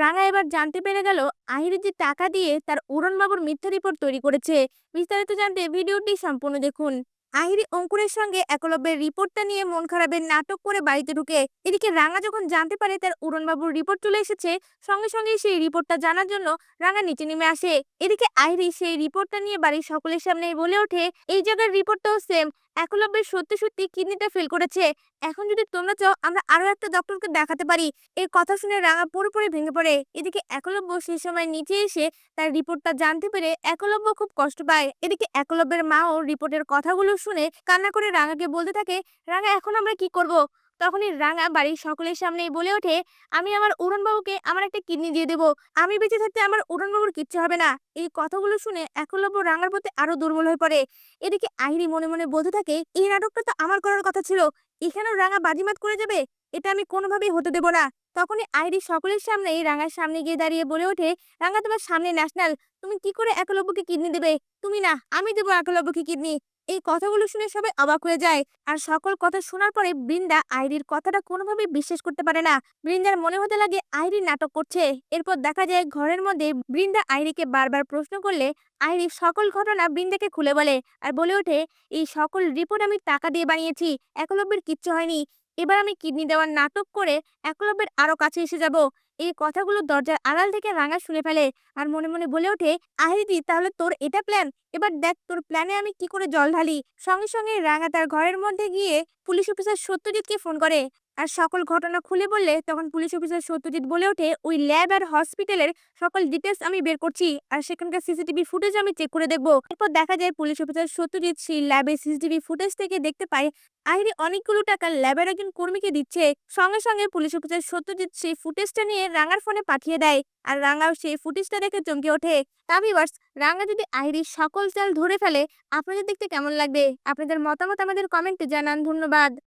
রাঙা এবার জানতে পেরে গেল আহিরি যে টাকা দিয়ে তার উড়নবাবুর মিথ্যা রিপোর্ট তৈরি করেছে। বিস্তারিত জানতে ভিডিওটি সম্পূর্ণ দেখুন। আহিরি অঙ্কুরের সঙ্গে একলব্যের রিপোর্টটা নিয়ে মন খারাপের নাটক করে বাড়িতে ঢুকে এদিকে রাঙা যখন জানতে পারে তার উড়নবাবুর রিপোর্ট চলে এসেছে, সঙ্গে সঙ্গে সেই রিপোর্টটা জানার জন্য রাঙা নিচে নেমে আসে। এদিকে আহিরি সেই রিপোর্টটা নিয়ে বাড়ির সকলের সামনে বলে ওঠে, এই জায়গার রিপোর্টটাও সেম একলব্যের সত্যি সত্যি কিডনিটা ফেল করেছে। এখন যদি তোমরা চাও, আমরা আরও একটা ডক্টরকে দেখাতে পারি। এই কথা শুনে রাঙা পুরোপুরি ভেঙে পড়ে। এদিকে একলব্য সেই সময় নিচে এসে তার রিপোর্টটা জানতে পেরে একলব্য খুব কষ্ট পায়। এদিকে একলব্যের মাও রিপোর্টের কথাগুলো শুনে কান্না করে রাঙাকে বলতে থাকে, রাঙা, এখন আমরা কি করব? তখনই রাঙা বাড়ির সকলের সামনেই বলে ওঠে, আমি আমার উড়নবাবুকে আমার একটা কিডনি দিয়ে দেবো। আমি বেঁচে থাকতে আমার উড়নবাবুর কিচ্ছু হবে না। এই কথাগুলো শুনে একলব্য রাঙার প্রতি আরও দুর্বল হয়ে পড়ে। এদিকে আইরি মনে মনে বলতে থাকে, এই নাটকটা তো আমার করার কথা ছিল। এখানেও রাঙা বাজিমাত করে যাবে? এটা আমি কোনোভাবেই হতে দেব না। তখনই আইরি সকলের সামনে রাঙার সামনে গিয়ে দাঁড়িয়ে বলে ওঠে, রাঙা, তোমার সামনে ন্যাশনাল। তুমি কি করে একলব্যকে কিডনি দেবে? তুমি না, আমি দেবো একলব্যকে কিডনি। এই কথাগুলো শুনে সবাই অবাক হয়ে যায়। আর সকল কথা শোনার পরে বৃন্দা আইরির কথাটা কোনোভাবেই বিশ্বাস করতে পারে না। বৃন্দার মনে হতে লাগে আইরি নাটক করছে। এরপর দেখা যায় ঘরের মধ্যে বৃন্দা আইরিকে বারবার প্রশ্ন করলে আইরি সকল ঘটনা বৃন্দাকে খুলে বলে। আর বলে ওঠে, এই সকল রিপোর্ট আমি টাকা দিয়ে বানিয়েছি। একলব্যের কিচ্ছু হয়নি। এবার আমি কিডনি দেওয়ার নাটক করে একলব্যের আরও কাছে এসে যাব। এই কথাগুলো দরজার আড়াল থেকে রাঙা শুনে ফেলে আর মনে মনে বলে ওঠে আহিদি তাহলে তোর এটা প্ল্যান এবার দেখ তোর প্ল্যানে আমি কি করে জল ঢালি? সঙ্গে সঙ্গে রাঙা তার ঘরের মধ্যে গিয়ে পুলিশ অফিসার সত্যজিৎকে ফোন করে। আর সকল ঘটনা খুলে বললে তখন পুলিশ অফিসার সত্যজিৎ বলে ওঠে, ওই ল্যাব আর হসপিটালের সকল ডিটেলস আমি বের করছি আর সেখানকার সিসিটিভি ফুটেজ আমি চেক করে দেখব। এরপর দেখা যায় পুলিশ অফিসার সত্যজিৎ সেই ল্যাবের সিসিটিভি ফুটেজ থেকে দেখতে পায় আহিরি অনেকগুলো টাকা ল্যাবের একজন কর্মীকে দিচ্ছে। সঙ্গে সঙ্গে পুলিশ অফিসার সত্যজিৎ সেই ফুটেজটা নিয়ে রাঙার ফোনে পাঠিয়ে দেয় আর রাঙাও সেই ফুটেজটা দেখে চমকে ওঠে। তা রাঙা যদি আহিরির সকল চাল ধরে ফেলে, আপনাদের দেখতে কেমন লাগবে? আপনাদের মতামত আমাদের কমেন্টে জানান, ধন্যবাদ।